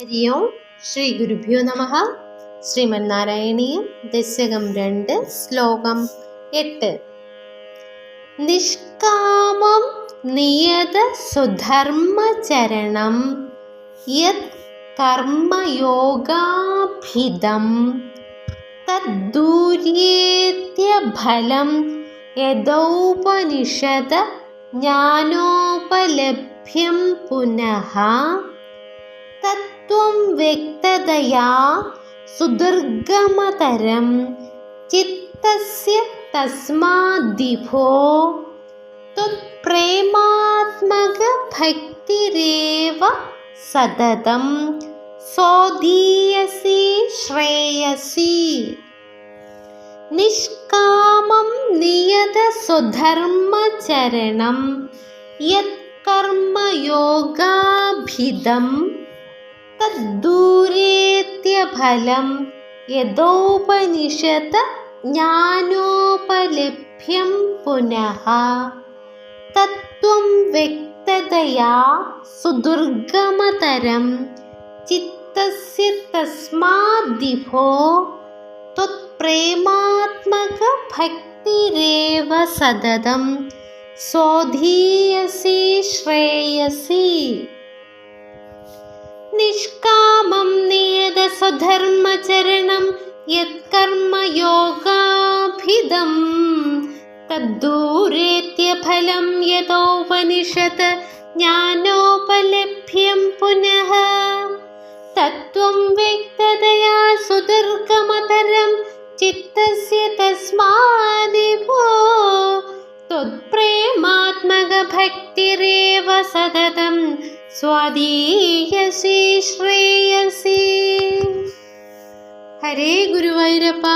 ഹരി ഓം ശ്രീ ഗുരുഭ്യോ നമ. ശ്രീമന്നാരായണീയം ദശകം രണ്ട് ശ്ലോകം എട്ട്. നിഷ്കാമം നിയത സുധർമ്മചരണം യത് കർമ്മയോഗാഭിതം തദ്ദൂര്യേത്യഫലം യഥോപനിഷത് ജ്ഞാനോപലഭ്യം പുനഃ തത്വം വ്യക്തതയാ സുദീർഘമതരം. ചിത്തസ്യ തസ്മാദിഭോ. ത്വത്പ്രേമാത്മകഭക്തിരേവ സതതം. സ്വദീയസി ശ്രേയസി. നിഷ്കാമം നിയത സ്വധർമ്മചരണം. യത്കർമ്മയോഗാഭിതം തദ്ദൂരേത്യഫലം യഥോപനിഷത് ജ്ഞാനോപലഭ്യം പുനഃ തത്വം വ്യക്തതയാ സുദുർഗമതരം ചിത്തസ്യ തസ്മാദിഭോ त्वत्प्रेमात्मकभक्तिरेव सततं स्वधीयसि श्रेयसि निष्कामं नियतस्वधर्मचरणं यत्कर्मयोगाभिदं तद्दूरेत्यफलं यतोपनिषत् ज्ञानोपलभ्यं पुनः तत्त्वं व्यक्ततया सुदुर्गमतरं चित्तस्य तस्मादिभो त्वत्प्रेमात्मकभक्तिरेव सततं സ്വാധീയസി ശ്രേയസി. ഹരേ ഗുരുവായൂരപ്പ